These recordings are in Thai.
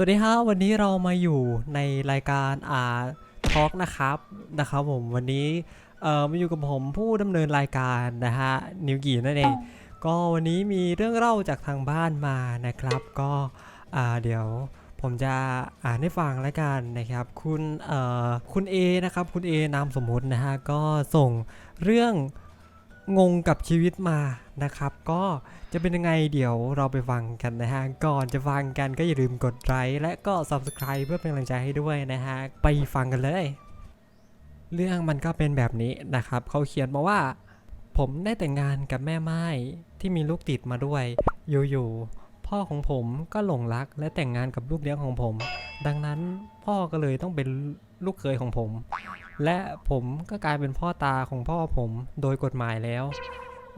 สวัสดีครับวันนี้เรามาอยู่ในรายการอ่าทอล์กนะครับนะครับผมวันนี้เอ่อมาอยู่กับผมผู้ดำเนินรายการนะฮะนิวกีนั่นเอง ก็วันนี้มีเรื่องเล่าจากทางบ้านมานะครับ ก็อ่าเดี๋ยวผมจะอ่านให้ฟังแล้วกันนะครับ คุณเอ่อคุณ A นะครับคุณ A นามสมมุตินะฮะก็ส่งเรื่อง งงกับชีวิตมานะครับ ก็จะเป็นยังไงเดี๋ยวเราไปฟังกันนะฮะ ก่อนจะฟังกันก็อย่าลืมกดไลค์และก็ subscribe เพื่อเป็นกำลังใจให้ด้วยนะฮะ ไปฟังกันเลย เรื่องมันก็เป็นแบบนี้นะครับ เขาเขียนมาว่า ผมได้แต่งงานกับแม่ไม้ที่มีลูกติดมาด้วย อยู่ๆพ่อของผมก็หลงรักและแต่งงานกับลูกเลี้ยงของผม ดังนั้นพ่อก็เลยต้องเป็นลูกเคยของผม และผมก็กลายเป็นพ่อตาของพ่อผมโดยกฎหมายแล้ว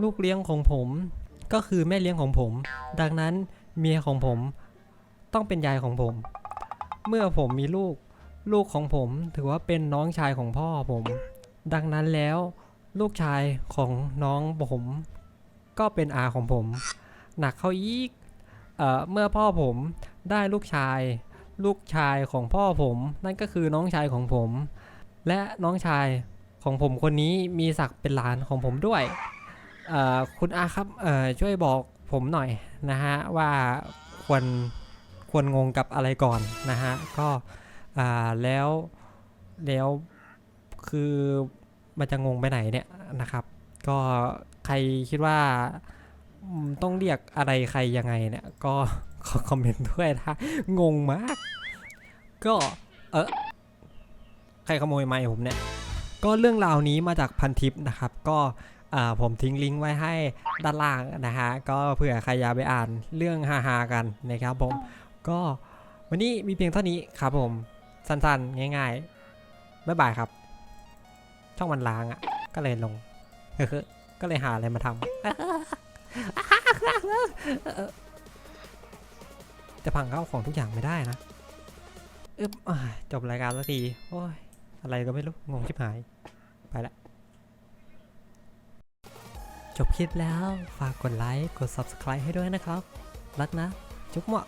ลูกเลี้ยงของผมก็คือแม่เลี้ยงของผม ดังนั้นเมียของผมต้องเป็นยายของผม เมื่อผมมีลูก ลูกของผมถือว่าเป็นน้องชายของพ่อผม ดังนั้นแล้ว ลูกชายของน้องผม ก็เป็นอาของผม หนักเข้าอีกเอ่อเมื่อพ่อผมได้ลูกชาย ลูกชายของพ่อผม นั่นก็คือน้องชายของผม และน้องชายของผมคนนี้มีศักดิ์เป็นหลานของผมด้วย คุณอาครับช่วยบอกผมหน่อยนะฮะว่าควรควรงงกับอะไรก่อนนะฮะก็แล้วแล้วคือมันจะงงไปไหนเนี่ยนะครับ ก็ใครคิดว่าต้องเรียกอะไรใครยังไงเนี่ยก็ขอคอมเมนต์ด้วยนะงงมาก ก็เออ ใครขโมยไมค์ผมเนี่ย ก็เรื่องราวนี้มาจากพันทิปนะครับ ก็ผมทิ้งลิงก์ไว้ให้ด้านล่างนะฮะ ก็เผื่อใครอยากไปอ่านเรื่องฮาๆกันนะครับผม ก็วันนี้มีเพียงเท่านี้ครับผม สั้นๆ ง่ายๆ บ๊ายบายครับ ช่องมันล้างอะ่ะ ก็เลยลง ก็เลยหาอะไรมาทำจะพังเข้าของทุกอย่างไม่ได้นะ อึ๊บจบรายการสักที โอ้ย อะไรก็ไม่รู้ งงชิบหาย ไปละ จบคลิปแล้ว ฝากกดไลค์ กด subscribe ให้ด้วยนะครับ รักนะ จุ๊บหมะ